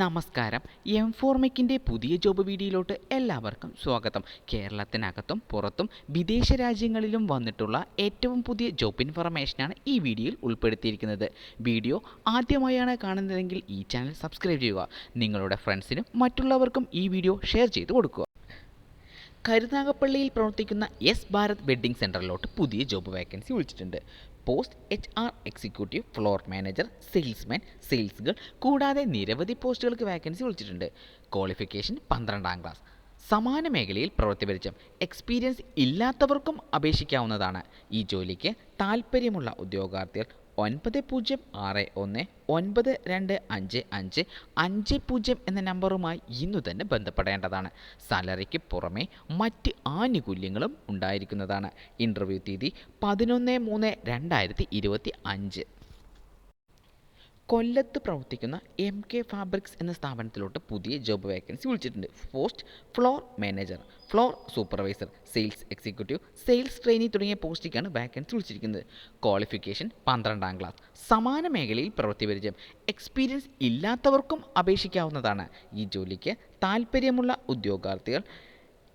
നമസ്കാരം. എം ഫോർമെക്കിന്റെ പുതിയ ജോബ് വീഡിയോയിലോട്ട് എല്ലാവർക്കും സ്വാഗതം. കേരളത്തിനകത്തും പുറത്തും വിദേശ രാജ്യങ്ങളിലും വന്നിട്ടുള്ള ഏറ്റവും പുതിയ ജോബ് ഇൻഫർമേഷനാണ് ഈ വീഡിയോയിൽ ഉൾപ്പെടുത്തിയിരിക്കുന്നത്. വീഡിയോ ആദ്യമായാണ് കാണുന്നതെങ്കിൽ ഈ ചാനൽ സബ്സ്ക്രൈബ് ചെയ്യുക. നിങ്ങളുടെ ഫ്രണ്ട്സിനും മറ്റുള്ളവർക്കും ഈ വീഡിയോ ഷെയർ ചെയ്ത് കൊടുക്കുക. കരുനാഗപ്പള്ളിയിൽ പ്രവർത്തിക്കുന്ന എസ് ഭാരത് വെഡ്ഡിംഗ് സെന്ററിലോട്ട് പുതിയ ജോബ് വേക്കൻസി വിളിച്ചിട്ടുണ്ട്. Post H R executive floor manager salesman sales girl കൂടാതെ നിരവധി പോസ്റ്റുകൾക്ക് വേക്കൻസി വിളിച്ചിട്ടുണ്ട്. ക്വാളിഫിക്കേഷൻ പന്ത്രണ്ടാം ക്ലാസ്. സമാന മേഖലയിൽ പ്രവൃത്തി എക്സ്പീരിയൻസ് ഇല്ലാത്തവർക്കും അപേക്ഷിക്കാവുന്നതാണ്. ഈ ജോലിക്ക് താൽപ്പര്യമുള്ള ഉദ്യോഗാർത്ഥികൾ ഒൻപത് പൂജ്യം ആറ് ഒന്ന് ഒൻപത് രണ്ട് അഞ്ച് അഞ്ച് അഞ്ച് പൂജ്യം എന്ന നമ്പറുമായി ഇന്നു തന്നെ ബന്ധപ്പെടേണ്ടതാണ്. സാലറിക്ക് പുറമെ മറ്റ് ആനുകൂല്യങ്ങളും ഉണ്ടായിരിക്കുന്നതാണ്. ഇന്റർവ്യൂ തീയതി പതിനൊന്ന് മൂന്ന് രണ്ടായിരത്തി ഇരുപത്തി അഞ്ച്. കൊല്ലത്ത് പ്രവർത്തിക്കുന്ന എം കെ ഫാബ്രിക്സ് എന്ന സ്ഥാപനത്തിലോട്ട് പുതിയ ജോബ് വേക്കൻസി വിളിച്ചിട്ടുണ്ട്. Post floor manager floor supervisor sales executive sales trainee തുടങ്ങിയ പോസ്റ്റിലേക്കാണ് വേക്കൻസി വിളിച്ചിരിക്കുന്നത്. ക്വാളിഫിക്കേഷൻ പന്ത്രണ്ടാം ക്ലാസ് സമാന മേഖലയിൽ പ്രവൃത്തി പരിചയം. എക്സ്പീരിയൻസ് ഇല്ലാത്തവർക്കും അപേക്ഷിക്കാവുന്നതാണ്. ഈ ജോലിക്ക് താല്പര്യമുള്ള ഉദ്യോഗാർത്ഥികൾ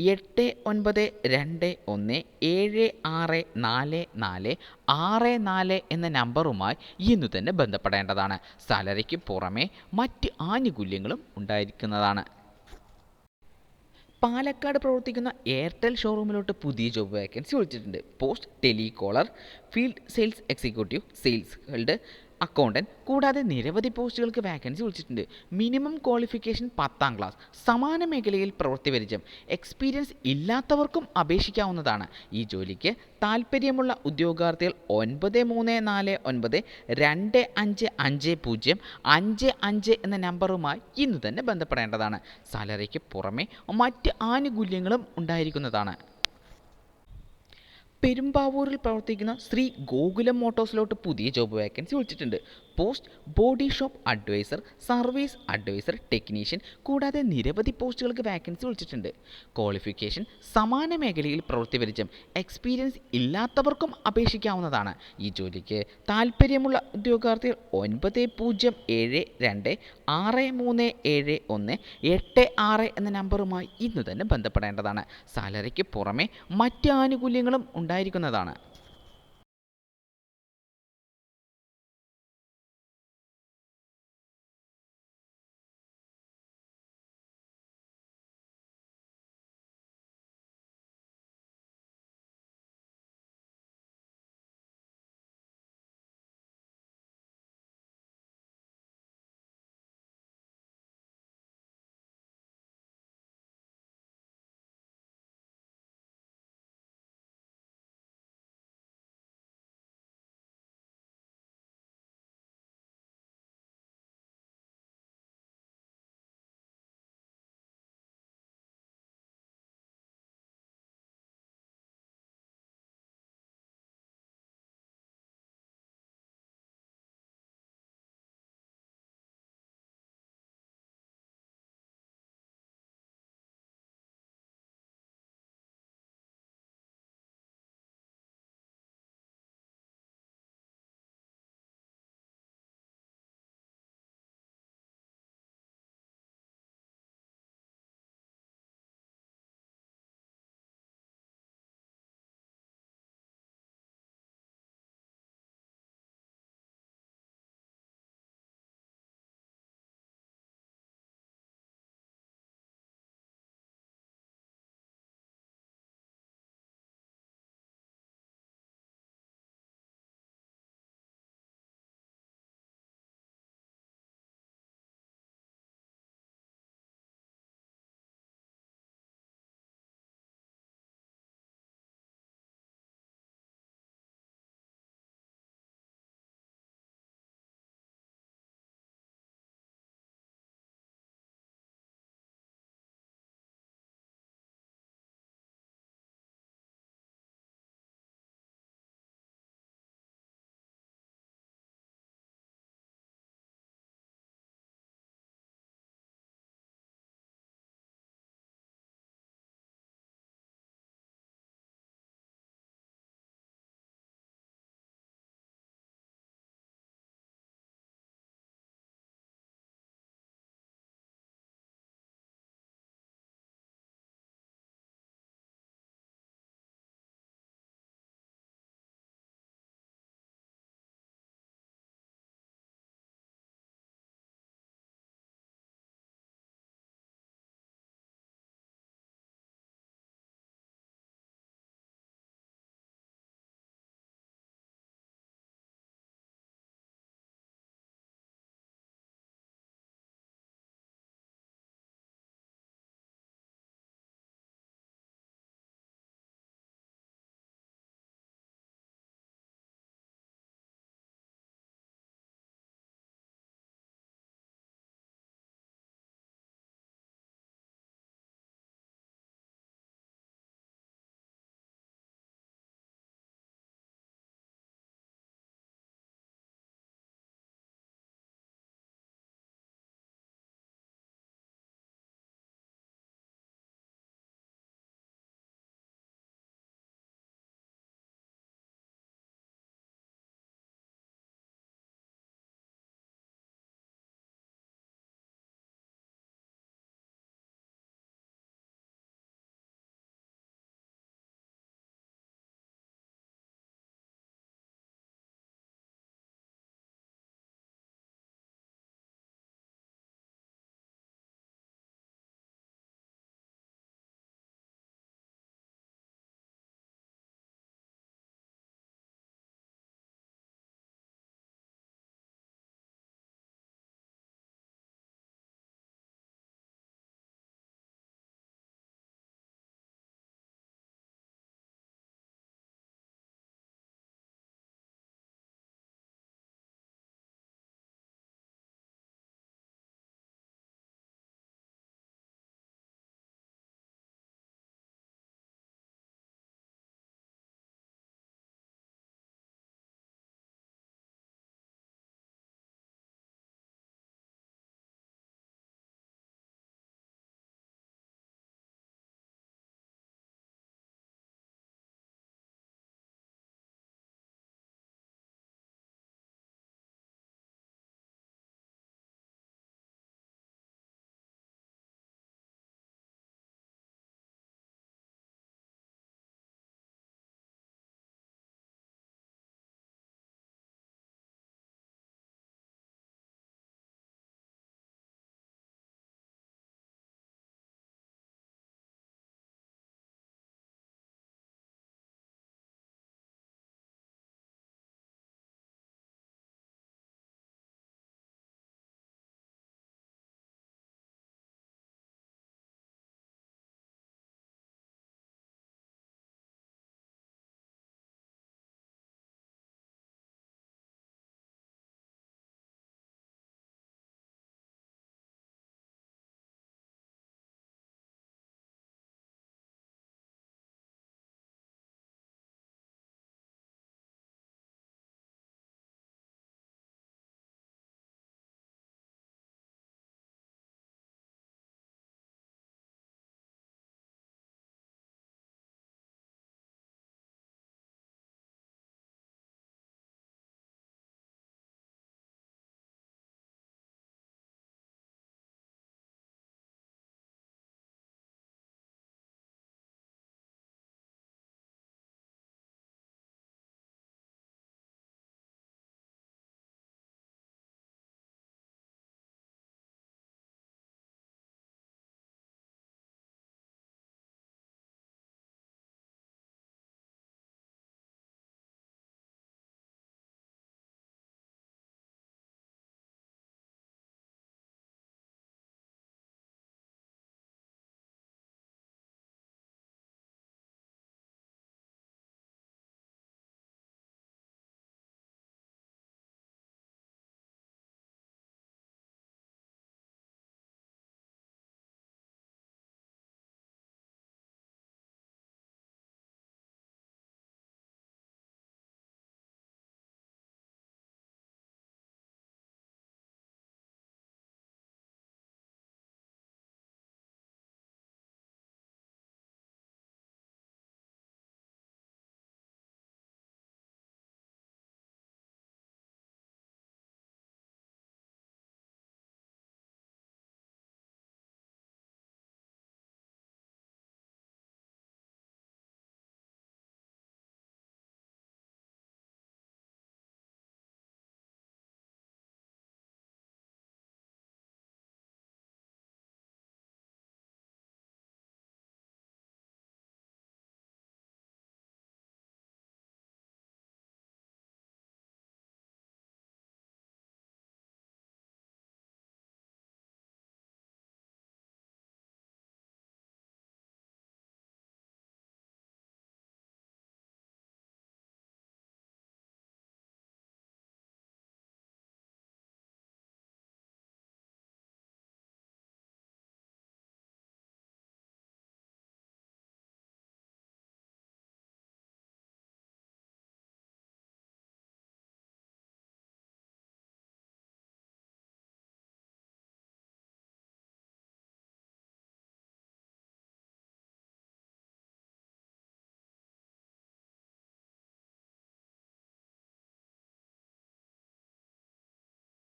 എട്ട് ഒൻപത് രണ്ട് ഒന്ന് ഏഴ് ആറ് നാല് നാല് ആറ് നാല് എന്ന നമ്പറുമായി ഇന്നു തന്നെ ബന്ധപ്പെടേണ്ടതാണ്. സാലറിക്ക് പുറമെ മറ്റ് ആനുകൂല്യങ്ങളും ഉണ്ടായിരിക്കുന്നതാണ്. പാലക്കാട് പ്രവർത്തിക്കുന്ന എയർടെൽ ഷോറൂമിലോട്ട് പുതിയ ജോബ് വേക്കൻസി വിളിച്ചിട്ടുണ്ട്. Post telecaller field sales executive sales head accountant കൂടാതെ നിരവധി പോസ്റ്റുകൾക്ക് വാക്കൻസി വിളിച്ചിട്ടുണ്ട്. മിനിമം ക്വാളിഫിക്കേഷൻ പത്താം ക്ലാസ് സമാന മേഖലയിൽ പ്രവൃത്തി പരിചയം എക്സ്പീരിയൻസ് ഇല്ലാത്തവർക്കും അപേക്ഷിക്കാവുന്നതാണ്. ഈ ജോലിക്ക് താൽപ്പര്യമുള്ള ഉദ്യോഗാർത്ഥികൾ ഒൻപത് മൂന്ന് നാല് ഒൻപത് രണ്ട് അഞ്ച് അഞ്ച് പൂജ്യം അഞ്ച് അഞ്ച് എന്ന നമ്പറുമായി ഇന്ന് തന്നെ ബന്ധപ്പെടേണ്ടതാണ്. സാലറിക്ക് പുറമെ മറ്റ് ആനുകൂല്യങ്ങളും ഉണ്ടായിരിക്കുന്നതാണ്. പെരുമ്പാവൂരിൽ പ്രവർത്തിക്കുന്ന ശ്രീ ഗോകുലം മോട്ടോഴ്സിലോട്ട് പുതിയ ജോബ് വേക്കൻസി വിളിച്ചിട്ടുണ്ട്. Post body shop advisor service advisor technician കൂടാതെ നിരവധി പോസ്റ്റുകൾക്ക് വാക്കൻസി വിളിച്ചിട്ടുണ്ട്. ക്വാളിഫിക്കേഷൻ സമാന മേഖലയിൽ പ്രവൃത്തി പരിചയം എക്സ്പീരിയൻസ് ഇല്ലാത്തവർക്കും അപേക്ഷിക്കാവുന്നതാണ്. ഈ ജോലിക്ക് താൽപ്പര്യമുള്ള ഉദ്യോഗാർത്ഥികൾ ഒൻപത് പൂജ്യം ഏഴ് രണ്ട് ആറ് മൂന്ന് ഏഴ് ഒന്ന് എട്ട് ആറ് എന്ന നമ്പറുമായി ഇന്ന് തന്നെ ബന്ധപ്പെടേണ്ടതാണ്. സാലറിക്ക് പുറമെ മറ്റ് ആനുകൂല്യങ്ങളും ഉണ്ടായിരിക്കുന്നതാണ്.